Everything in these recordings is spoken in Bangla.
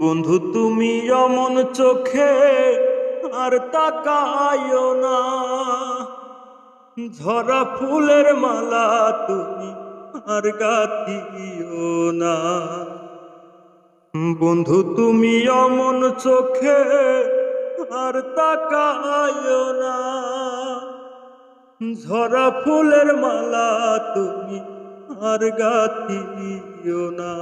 বন্ধু, তুমি অমন চোখে আর তাকায়ও না। ঝরা ফুলের মালা তুমি আর গাথিও না। বন্ধু, তুমি অমন চোখে আর তাকায়ও না। ঝরা ফুলের মালা তুমি আর গাতিও না।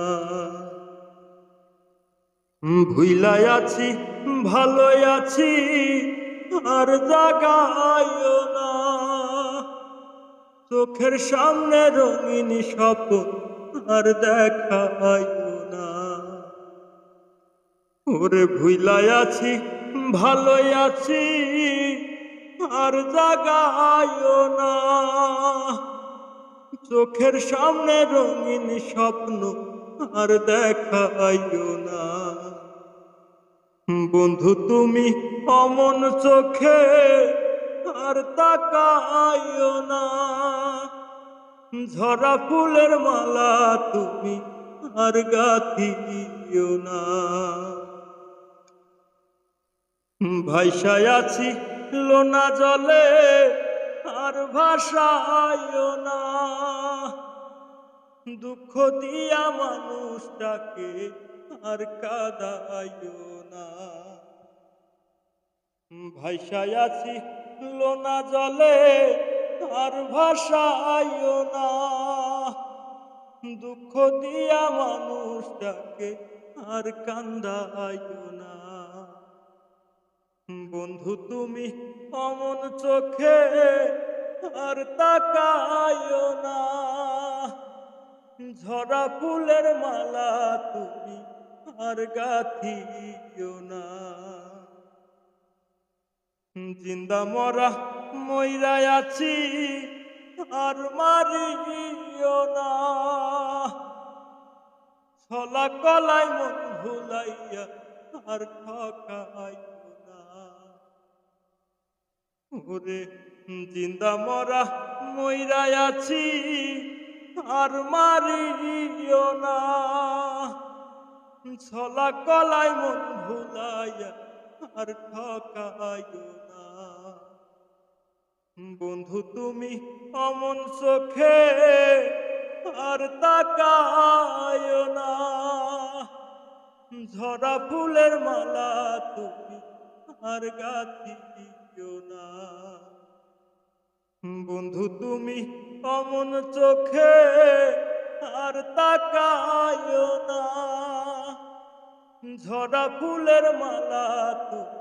ভুইলাই আছি, ভালোই আছি, আর জাগাইও না। চোখের সামনে রঙিন স্বপ্ন আর দেখাইও না। ওরে ভুইলাই আছি, ভালোই আছি, আর জাগাইও না। চোখের সামনে রঙিন স্বপ্ন আর দেখাইও না। বন্ধু, তুমি অমন চোখে আর তাকাইও না। ঝরা ফুলের মালা তুমি আর গাথিও না। ভাইসায় আছি লোনা জলে আর ভাষায় না। দুঃখ দিয়া মানুষটাকে আর কাদাইও না। ভাইসায় আছি, লোনা জলে আর ভাষায় না। দুঃখ দিয়া মানুষটাকে আর কান্দাইও না। বন্ধু, তুমি অমন চোখে আর তাকাইও না। ঝরা ফুলের মালা তুমি আর গাথিও না। জিন্দা মরা ময়রা আছি আর মারিও না। ছলা কলাই মন ভুলাইয়া আর ঠকাইও না। ওরে জিন্দা মরা ময়রা আছি আর মারিও না। ছলা কলাই মন ভুলাইয়া আর ঠকাইও না। বন্ধু, তুমি অমন চোখে আর তাকায় না। ঝরা ফুলের মালা তুমি আর গাথিও না। বন্ধু, তুমি অমন চোখে আর তাকায় না। ঝরা ফুলের মালা তুমি